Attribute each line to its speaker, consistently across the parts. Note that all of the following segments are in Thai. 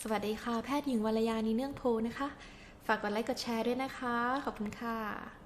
Speaker 1: สวัสดีค่ะ แพทย์หญิงวรยานีเนื่องโพนะคะ ฝากกดไลค์กดแชร์ด้วยนะคะ ขอบคุณค่ะ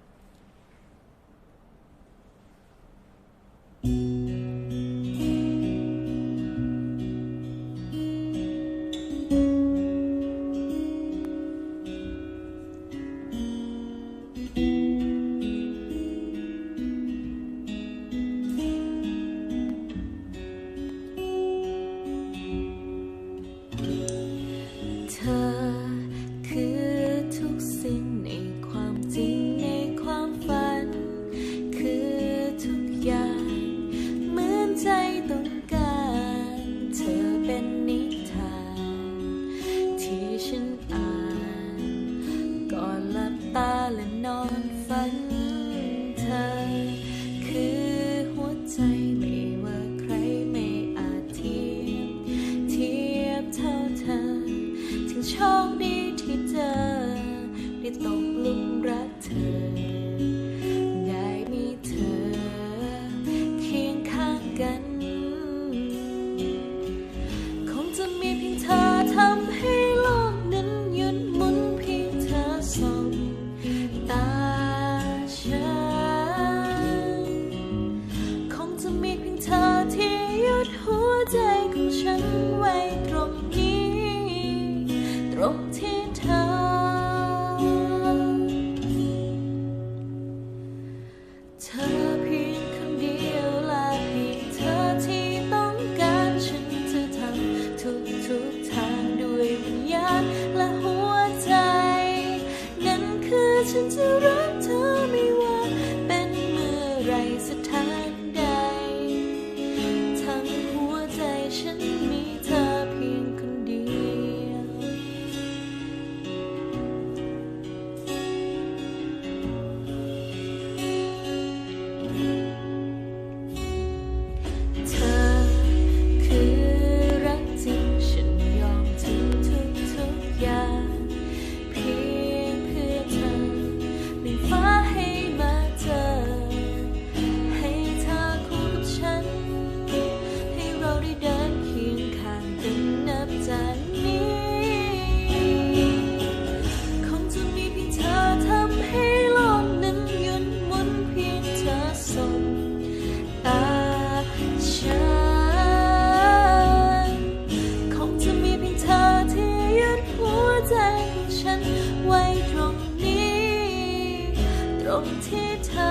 Speaker 1: ที่เธอ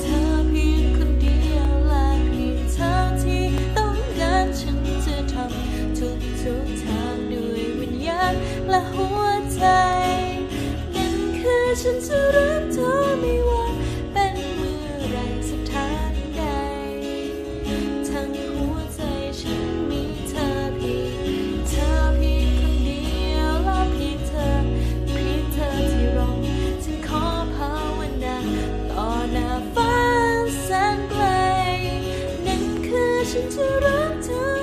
Speaker 1: เธอเพียงคนเดียวและเพียงเธอที่ต้องการฉันจะทำทุกทุกทางด้วยวิญญาณและหัวใจ นั่นคือฉันจะรักเธอไม่ ฉันจะรักเธอ